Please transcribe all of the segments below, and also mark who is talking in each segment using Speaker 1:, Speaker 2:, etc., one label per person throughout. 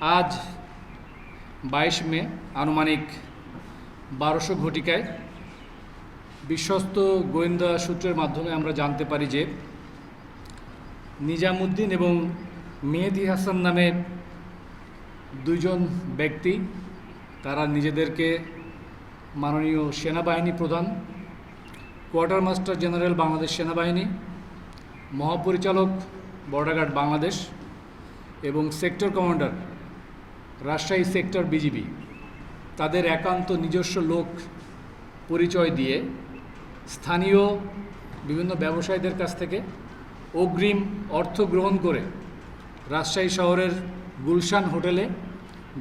Speaker 1: আজ বাইশ মে, আনুমানিক বারোশো ঘটিকায় বিশ্বস্ত গোয়েন্দা সূত্রের মাধ্যমে আমরা জানতে পারি যে নিজামুদ্দিন এবং মেহেদি হাসান নামে দুইজন ব্যক্তি, তারা নিজেদেরকে মাননীয় সেনাবাহিনী প্রধান, কোয়ার্টার মাস্টার জেনারেল বাংলাদেশ সেনাবাহিনী, মহাপরিচালক বর্ডার গার্ড বাংলাদেশ এবং sector commander Rajshahi sector BGB, তাদের একান্ত নিজস্ব লোক পরিচয় দিয়ে স্থানীয় বিভিন্ন ব্যবসায়ীদের কাছ থেকে অগ্রিম অর্থ গ্রহণ করে রাজশাহী শহরের গুলশান হোটেলে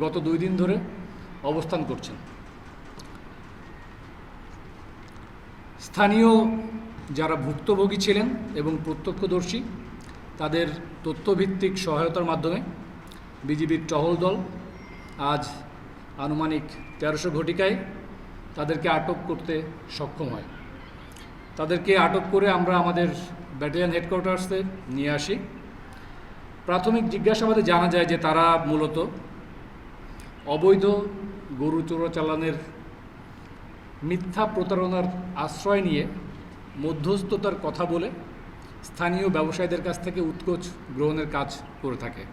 Speaker 1: গত দুই দিন ধরে অবস্থান করছেন। স্থানীয় যারা ভুক্তভোগী ছিলেন এবং প্রত্যক্ষদর্শী, তাদের তথ্যভিত্তিক সহায়তার মাধ্যমে বিজিবির টহল দল আজ আনুমানিক তেরোশো ঘটিকায় তাদেরকে আটক করতে সক্ষম হয়। তাদেরকে আটক করে আমরা আমাদের ব্যাটালিয়ান হেডকোয়ার্টার্সে নিয়ে আসি। প্রাথমিক জিজ্ঞাসাবাদে জানা যায় যে তারা মূলত অবৈধ গরু চোরাচালানের মিথ্যা প্রতারণার আশ্রয় নিয়ে মধ্যস্থতার কথা বলে স্থানীয় ব্যবসায়ীদের কাছ থেকে উৎকোচ গ্রহণের কাজ করে থাকে।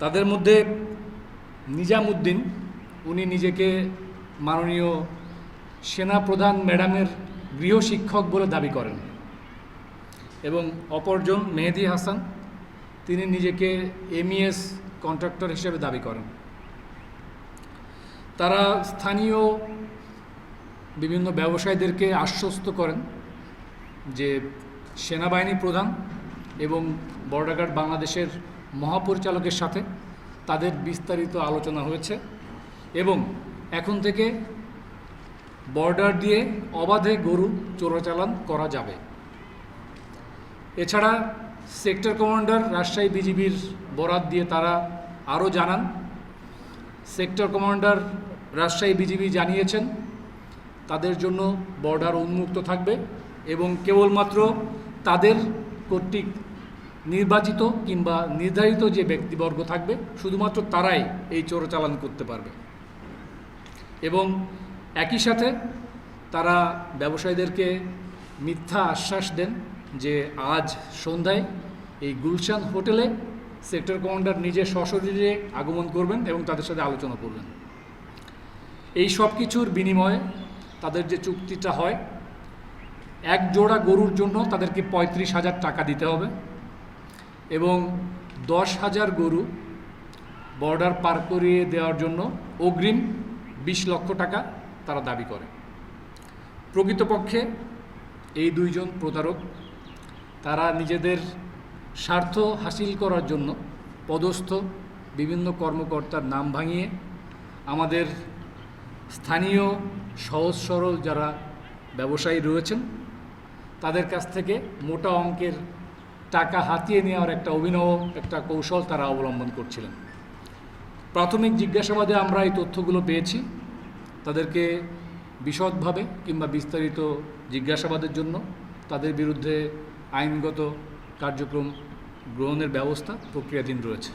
Speaker 1: তাদের মধ্যে নিজামুদ্দিন, উনি নিজেকে মাননীয় সেনাপ্রধান ম্যাডামের গৃহশিক্ষক বলে দাবি করেন এবং অপরজন মেহেদি হাসান, তিনি নিজেকে এমইএস কন্ট্রাক্টর হিসেবে দাবি করেন। তারা স্থানীয় বিভিন্ন ব্যবসায়ীদেরকে আশ্বস্ত করেন যে সেনাবাহিনী প্রধান এবং বর্ডার গার্ড বাংলাদেশের মহাপরিচালকের সাথে তাদের বিস্তারিত আলোচনা হয়েছে এবং এখন থেকে বর্ডার দিয়ে অবাধে গরু চোরাচালান করা যাবে। এছাড়া সেক্টর কমান্ডার রাজশাহী বিজিবির বরাত দিয়ে তারা আরও জানান, সেক্টর কমান্ডার রাজশাহী বিজিবি জানিয়েছেন, তাদের জন্য বর্ডার উন্মুক্ত থাকবে এবং কেবলমাত্র তাদের কর্তৃক নির্বাচিত কিংবা নির্ধারিত যে ব্যক্তিবর্গ থাকবে, শুধুমাত্র তারাই এই চোরাচালান করতে পারবে। এবং একই সাথে তারা ব্যবসায়ীদেরকে মিথ্যা আশ্বাস দেন যে আজ সন্ধ্যায় এই গুলশান হোটেলে সেক্টর কমান্ডার নিজে সশরীরে আগমন করবেন এবং তাদের সাথে আলোচনা করবেন। এই সব কিছুর বিনিময়ে তাদের যে চুক্তিটা হয়, এক জোড়া গরুর জন্য তাদেরকে পঁয়ত্রিশ হাজার টাকা দিতে হবে। এবং দশ হাজার গরু বর্ডার পার করিয়ে দেওয়ার জন্য অগ্রিম বিশ লক্ষ টাকা তারা দাবি করে। প্রকৃতপক্ষে এই দুইজন প্রতারক, তারা নিজেদের স্বার্থ হাসিল করার জন্য পদস্থ, বিভিন্ন কর্মকর্তার নাম ভাঙিয়ে আমাদের স্থানীয় সহজ সরল যারা ব্যবসায়ী রয়েছেন, তাদের কাছ থেকে মোটা অঙ্কের টাকা হাতিয়ে নেওয়ার একটা অভিনব, একটা কৌশল তারা অবলম্বন করছিলেন। প্রাথমিক জিজ্ঞাসাবাদে আমরা এই তথ্যগুলো পেয়েছি। তাদেরকে বিশদভাবে কিংবা বিস্তারিত জিজ্ঞাসাবাদের জন্য তাদের বিরুদ্ধে আইনগত কার্যক্রম গ্রহণের ব্যবস্থা প্রক্রিয়াধীন রয়েছে।